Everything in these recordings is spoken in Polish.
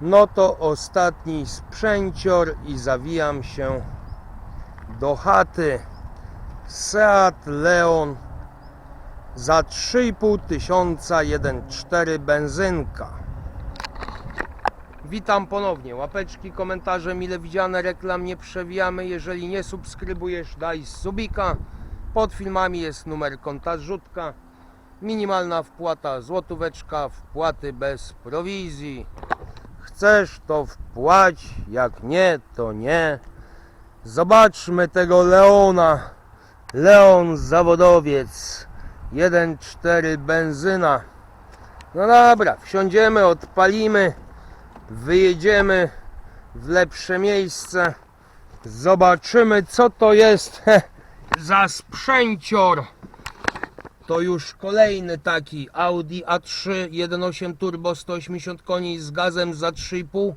No to ostatni sprzęcior i zawijam się do chaty. Seat Leon za 3,5 tysiąca 1,4 benzynka. Witam ponownie. Łapeczki, komentarze mile widziane, reklam nie przewijamy. Jeżeli nie subskrybujesz, daj subika. Pod filmami jest numer konta zrzutka. Minimalna wpłata złotóweczka, wpłaty bez prowizji. Chcesz to wpłać, jak nie, to nie. Zobaczmy tego Leona. Leon zawodowiec 1.4 benzyna. No dobra, wsiądziemy, odpalimy, wyjedziemy w lepsze miejsce. Zobaczymy co to jest za sprzęcior. To już kolejny taki Audi A3 1.8 turbo 180 koni z gazem za 3,5.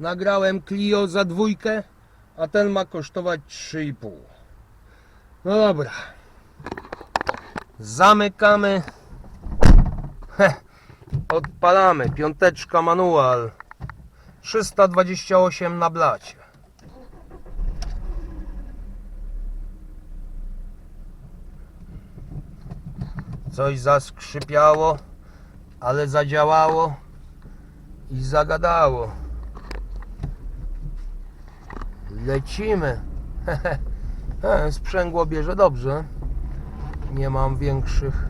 Nagrałem Clio za dwójkę, a ten ma kosztować 3,5. No dobra. Zamykamy. Heh. Odpalamy. Piąteczka manual. 328 na blacie. Coś zaskrzypiało, ale zadziałało i zagadało. Lecimy. Sprzęgło bierze dobrze. Nie mam większych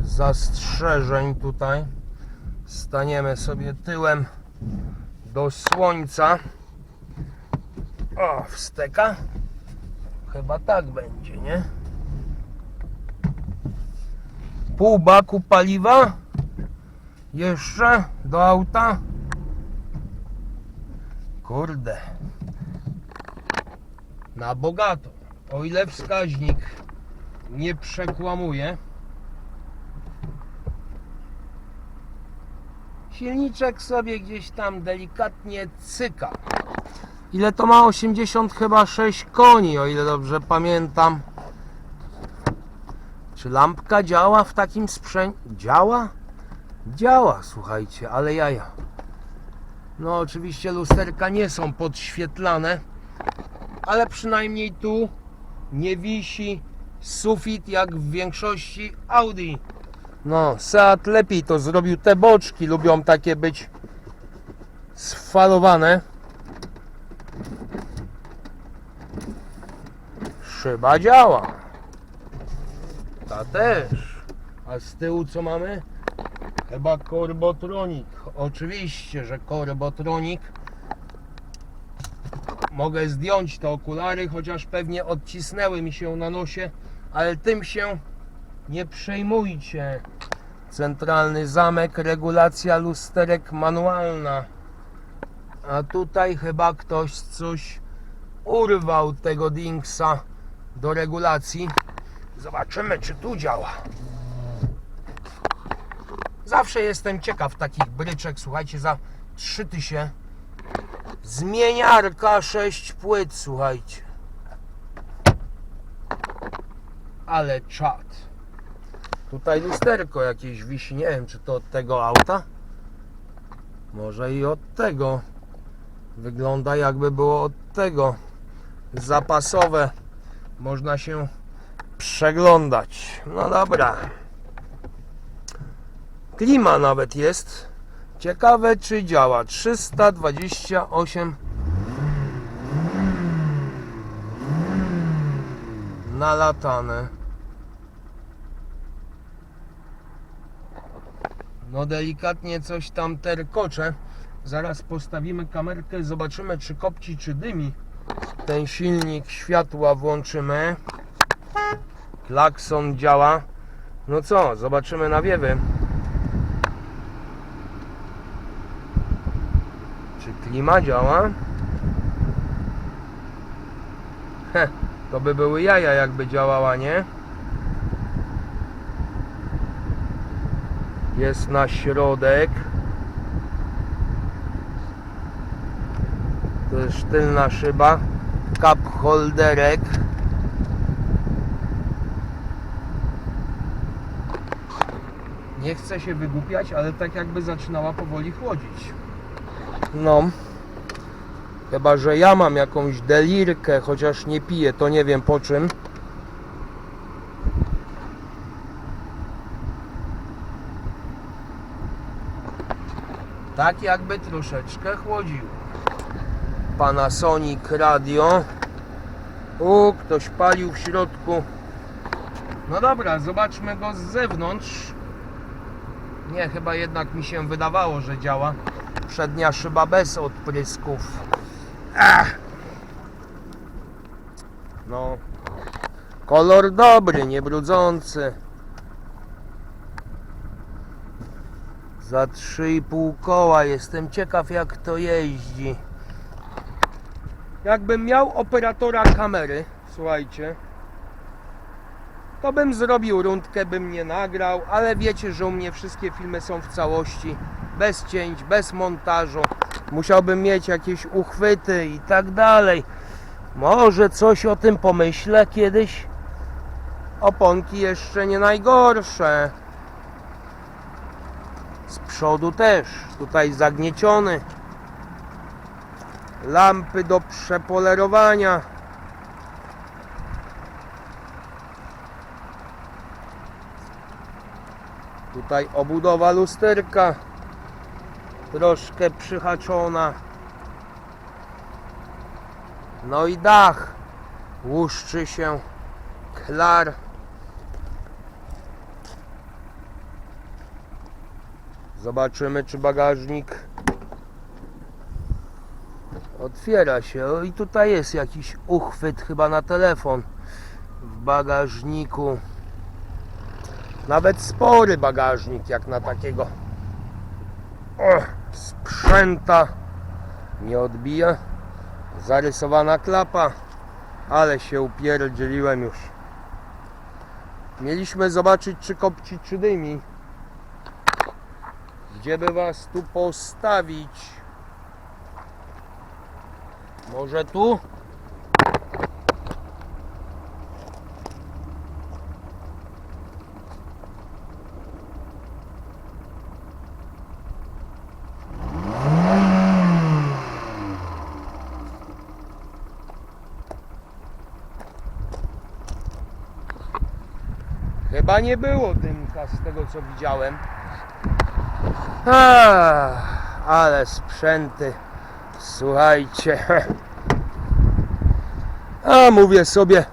zastrzeżeń tutaj. Staniemy sobie tyłem do słońca. O, wsteka. Chyba tak będzie, nie? Pół baku paliwa. Jeszcze do auta. Kurde. Na bogato. O ile wskaźnik nie przekłamuje. Silniczek sobie gdzieś tam delikatnie cyka. Ile to ma? 80 chyba 6 koni, o ile dobrze pamiętam. Czy lampka działa w takim sprzęcie? Działa? Działa, słuchajcie, ale jaja. No oczywiście lusterka nie są podświetlane, ale przynajmniej tu nie wisi sufit jak w większości Audi. No, Seat lepiej to zrobił. Te boczki lubią takie być sfalowane. Szyba działa. Ta też. A z tyłu co mamy? Chyba Corbotronic. Oczywiście, że Corbotronic. Mogę zdjąć te okulary, chociaż pewnie odcisnęły mi się na nosie, ale tym się nie przejmujcie. Centralny zamek, regulacja lusterek manualna. A tutaj chyba ktoś coś urwał tego Dingsa do regulacji. Zobaczymy, czy tu działa. Zawsze jestem ciekaw takich bryczek. Słuchajcie, za 3000 zmieniarka 6 płyt, słuchajcie. Ale czad. Tutaj lusterko jakieś wisi. Nie wiem, czy to od tego auta. Może i od tego. Wygląda jakby było od tego. Zapasowe. Można się przeglądać. No dobra. Klima nawet jest. Ciekawe czy działa. 328 nalatane. No delikatnie coś tam terkocze. Zaraz postawimy kamerkę, zobaczymy czy kopci, czy dymi. Ten silnik światła włączymy. Klakson działa. No co, zobaczymy nawiewy. Czy klima działa? Heh, to by były jaja jakby działała, nie? Jest na środek. To jest sztylna szyba. Cup holderek. Nie chcę się wygłupiać, ale tak jakby zaczynała powoli chłodzić. No. Chyba, że ja mam jakąś delirkę, chociaż nie piję, to nie wiem po czym. Tak jakby troszeczkę chłodziło. Panasonic radio. U, ktoś palił w środku. No dobra, zobaczmy go z zewnątrz. Nie, chyba jednak mi się wydawało, że działa. Przednia szyba bez odprysków. Ach. No. Kolor dobry, nie brudzący. Za 3,5 koła jestem ciekaw jak to jeździ. Jakbym miał operatora kamery, słuchajcie, to bym zrobił rundkę, bym nie nagrał, ale wiecie, że u mnie wszystkie filmy są w całości, bez cięć, bez montażu. Musiałbym mieć jakieś uchwyty i tak dalej. Może coś o tym pomyślę kiedyś. Oponki jeszcze nie najgorsze. Z przodu też, tutaj zagnieciony. Lampy do przepolerowania. Tutaj obudowa lusterka troszkę przyhaczona. No i dach łuszczy się klar. Zobaczymy czy bagażnik otwiera się. O, i tutaj jest jakiś uchwyt chyba na telefon w bagażniku. Nawet spory bagażnik jak na takiego o, sprzęta nie odbija. Zarysowana klapa, ale się upierdzieliłem już. Mieliśmy zobaczyć czy kopci czy dymi. Gdzie by was tu postawić? Może tu? Chyba nie było dymka z tego co widziałem. Ale sprzęty. Słuchajcie. A mówię sobie,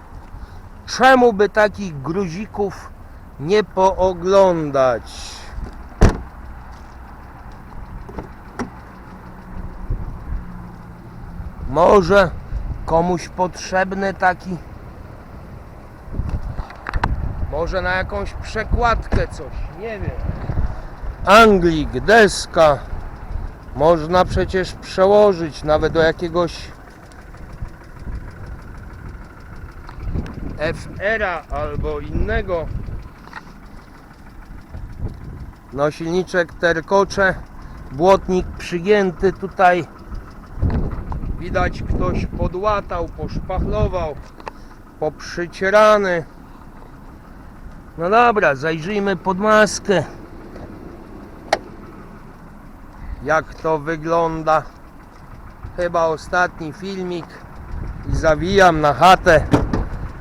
czemu by takich gruzików nie pooglądać? Może komuś potrzebny taki może na jakąś przekładkę coś, nie wiem. Anglik, deska. Można przecież przełożyć nawet do jakiegoś FR-a albo innego. No silniczek terkocze, błotnik przygięty tutaj. Widać ktoś podłatał, poszpachlował, poprzycierany. No dobra, zajrzyjmy pod maskę. Jak to wygląda. Chyba ostatni filmik i zawijam na chatę.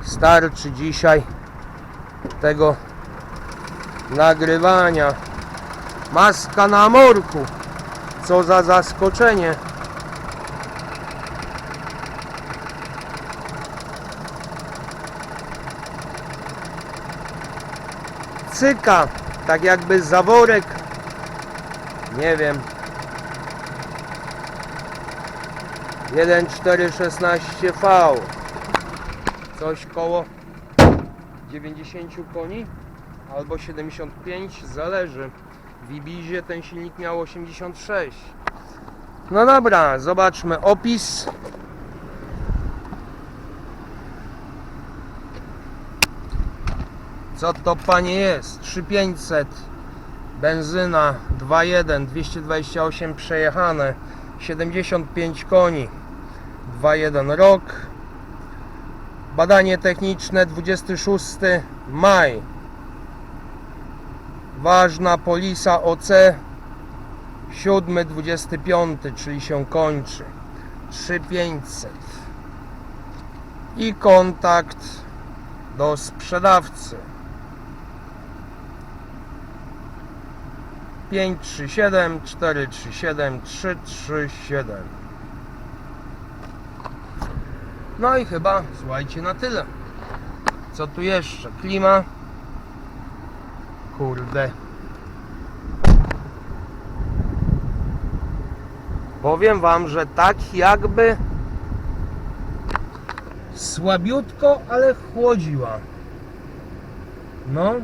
Starczy dzisiaj tego nagrywania. Maska na morku. Co za zaskoczenie. Cyka, tak jakby zaworek, nie wiem, 1.416V, coś koło 90 koni albo 75, zależy. W Ibizie ten silnik miał 86. No dobra, zobaczmy opis. Co to panie jest? 3500 benzyna 2.1 228 przejechane 75 koni 2.1 rok badanie techniczne 26 maj ważna polisa OC Siódmy, 25, czyli się kończy. 3500. I kontakt do sprzedawcy. 537 437 337 No i chyba, słuchajcie, na tyle. Co tu jeszcze? Klima. Kurde. Powiem wam, że tak jakby słabiutko, ale chłodziła. No.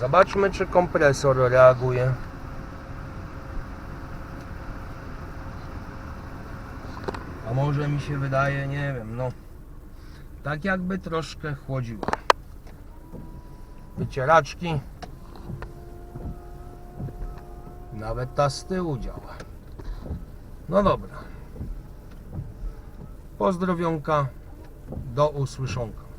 Zobaczmy, czy kompresor reaguje. A może mi się wydaje, nie wiem, no. Tak jakby troszkę chłodziła. Wycieraczki. Nawet ta z tyłu działa. No dobra. Pozdrowionka. Do usłyszonka.